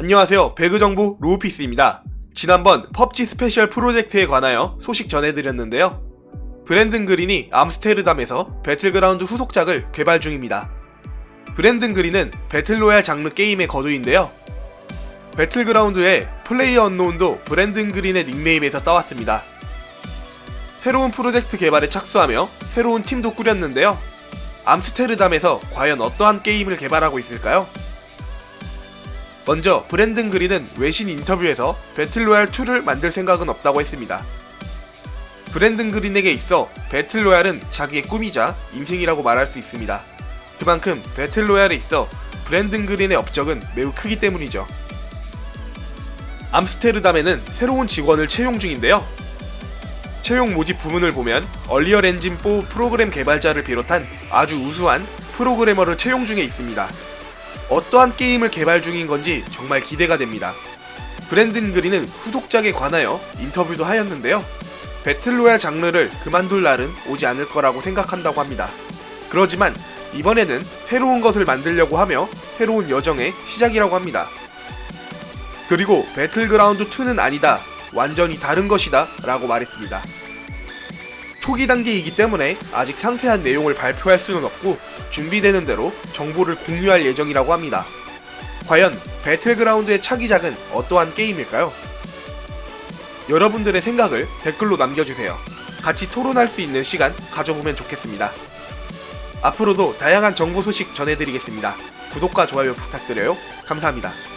안녕하세요. 배그정보 로우피스입니다. 지난번 펍지 스페셜 프로젝트에 관하여 소식 전해드렸는데요. 브랜든 그린이 암스테르담에서 배틀그라운드 후속작을 개발 중입니다. 브랜든 그린은 배틀로얄 장르 게임의 거두인데요. 배틀그라운드의 플레이어 언노운도 브랜든 그린의 닉네임에서 따왔습니다. 새로운 프로젝트 개발에 착수하며 새로운 팀도 꾸렸는데요. 암스테르담에서 과연 어떠한 게임을 개발하고 있을까요? 먼저 브랜든 그린은 외신 인터뷰에서 배틀로얄 2를 만들 생각은 없다고 했습니다. 브랜든 그린에게 있어 배틀로얄은 자기의 꿈이자 인생이라고 말할 수 있습니다. 그만큼 배틀로얄에 있어 브랜든 그린의 업적은 매우 크기 때문이죠. 암스테르담에는 새로운 직원을 채용 중인데요. 채용 모집 부문을 보면 얼리얼 엔진 4 프로그램 개발자를 비롯한 아주 우수한 프로그래머를 채용 중에 있습니다. 어떠한 게임을 개발 중인 건지 정말 기대가 됩니다. 브랜든 그린은 후속작에 관하여 인터뷰도 하였는데요. 배틀로얄 장르를 그만둘 날은 오지 않을 거라고 생각한다고 합니다. 그러지만 이번에는 새로운 것을 만들려고 하며 새로운 여정의 시작이라고 합니다. 그리고 배틀그라운드 2는 아니다. 완전히 다른 것이다. 라고 말했습니다. 초기 단계이기 때문에 아직 상세한 내용을 발표할 수는 없고 준비되는 대로 정보를 공유할 예정이라고 합니다. 과연 배틀그라운드의 차기작은 어떠한 게임일까요? 여러분들의 생각을 댓글로 남겨주세요. 같이 토론할 수 있는 시간 가져보면 좋겠습니다. 앞으로도 다양한 정보 소식 전해드리겠습니다. 구독과 좋아요 부탁드려요. 감사합니다.